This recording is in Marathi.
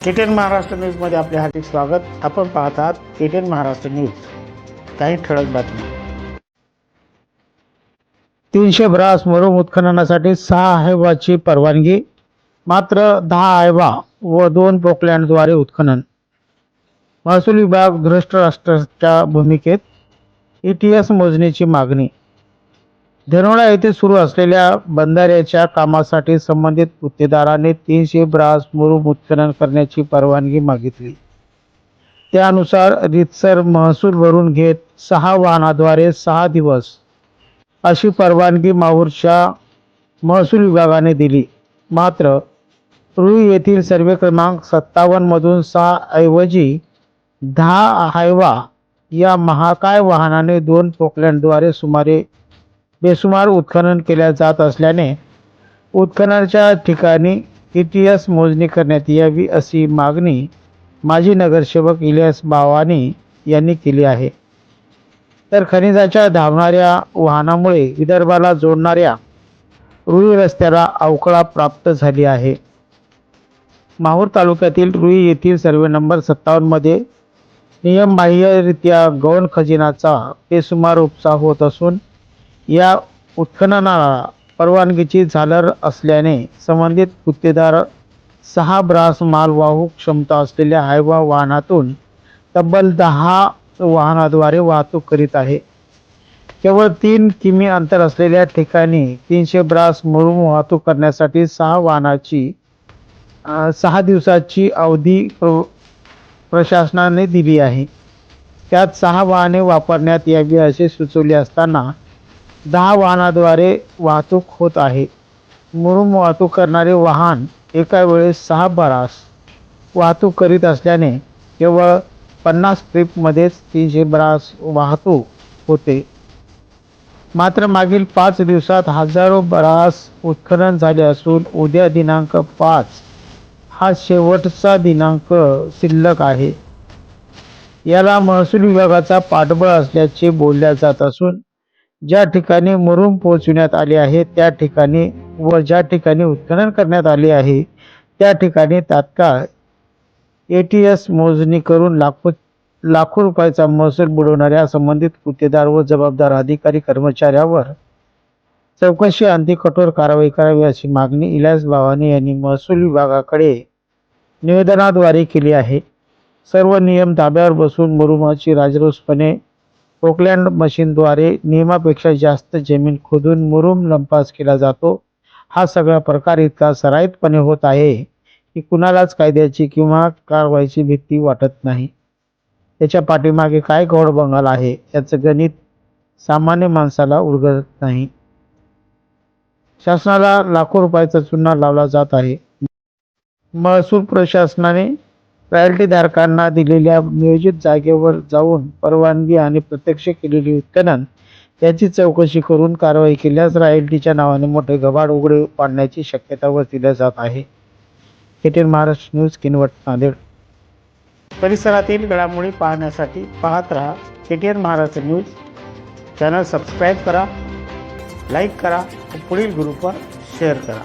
केटेन महाराष्ट्र न्यूजमध्ये आपले हार्दिक स्वागत. आपण पाहत आहात केटीएन महाराष्ट्र न्यूज. काही ठळक बातमी तीनशे ब्रास मरुम उत्खननासाठी सहा आयवाची परवानगी मात्र दहा आयवा व दोन पोकलँडद्वारे उत्खनन. महसूल विभाग धृष्ट राष्ट्राच्या भूमिकेत ई टी एस मोजणीची मागणी. धनोळा येथे सुरू असलेल्या बंधाऱ्याच्या कामासाठी संबंधित गुत्तेदाराने तीनशे ब्रास मुरुम उत्खनन करण्याची परवानगी मागितली. त्यानुसार रितसर महसूल भरून घेत सहा वाहनाद्वारे सहा दिवस अशी परवानगी माहूरच्या महसूल विभागाने दिली. मात्र रुई येथील सर्वे क्रमांक सत्तावन्नमधून सहा ऐवजी दहा हायवा या महाकाय वाहनाने दोन पोकलँडद्वारे सुमारे बेसुमार उत्खनन केल्या जात असल्याने उत्खननाच्या ठिकाणी इतिहास मोजणी करण्यात यावी अशी मागणी माजी नगरसेवक इलियास बावानी यांनी केली आहे. तर खनिजाच्या धावणाऱ्या वाहनामुळे विदर्भाला जोडणाऱ्या रुई रस्त्याला अवकळा प्राप्त झाली आहे. माहूर तालुक्यातील रुई येथील सर्वे नंबर सत्तावन्नमध्ये नियमबाह्यरित्या गौण खजिनाचा बेसुमार उपसा होत असून या उत्खननाला परवानगीची झालर असल्याने संबंधित गुत्तेदार सहा ब्रास मालवाहू क्षमता असलेल्या हायवा वाहनातून तब्बल दहा वाहनाद्वारे वाहतूक करीत आहे. केवळ तीन किमी अंतर असलेल्या ठिकाणी तीनशे ब्रास मुरुम वाहतूक करण्यासाठी सहा वाहनाची सहा दिवसाची अवधी प्र प्रशासनाने दिली आहे. त्यात सहा वाहने वापरण्यात यावी असे सुचवले असताना दहा वाहनाद्वारे वाहतूक होत आहे. म्हणून वाहतूक करणारे वाहन एका वेळेस सहा बरास वाहतूक करीत असल्याने केवळ पन्नास ट्रिपमध्येच तीनशे ब्रास वाहतूक होते. मात्र मागील पाच दिवसात हजारो बरास उत्खनन झाले असून उद्या दिनांक पाच हा शेवटचा दिनांक शिल्लक आहे. याला महसूल विभागाचा पाठबळ असल्याचे बोलल्या जात असून ज्या ठिकाणी मुरुम पोहोचविण्यात आले आहे त्या ठिकाणी व ज्या ठिकाणी उत्खनन करण्यात आले आहे त्या ठिकाणी तात्काळ ए टी एस मोजणी करून लाखो लाखो रुपयाचा महसूल बुडवणाऱ्या संबंधित गुत्तेदार व जबाबदार अधिकारी कर्मचाऱ्यावर चौकशी अंती कठोर कारवाई करावी अशी मागणी इलास भावानी यांनी महसूल विभागाकडे निवेदनाद्वारे केली आहे. सर्व नियम ताब्यावर बसून मुरुमाची राजरोसपणे पोकलँड मशीनद्वारे नियमापेक्षा जास्त जमीन खोदून मुरुम लंपास केला जातो. हा सगळा प्रकार इतका सराईतपणे होत आहे की कुणालाच कायद्याची किंवा कारवाईची भीती वाटत नाही. त्याच्या पाठीमागे काय घोड बंगाल आहे याचं गणित सामान्य माणसाला उलगडत नाही. शासनाला लाखो रुपयाचा चुना लावला जात आहे. महसूल प्रशासनाने रॉयल्टीधारकांना दिलेल्या नियोजित जागेवर जाऊन परवानगी आणि प्रत्यक्ष केलेली उत्खनन याची चौकशी करून कारवाई केल्यास रॉयल्टीच्या नावाने मोठे गबाड उघडे पाडण्याची शक्यता वर्तविल्या जात आहे. KTN Maharashtra news Kinwat Nanded. परिसरातील घडामोडी पाहण्यासाठी पाहत रहा KTN Maharashtra news. Channel subscribe करा लाईक करा पुढील ग्रुपवर शेअर करा.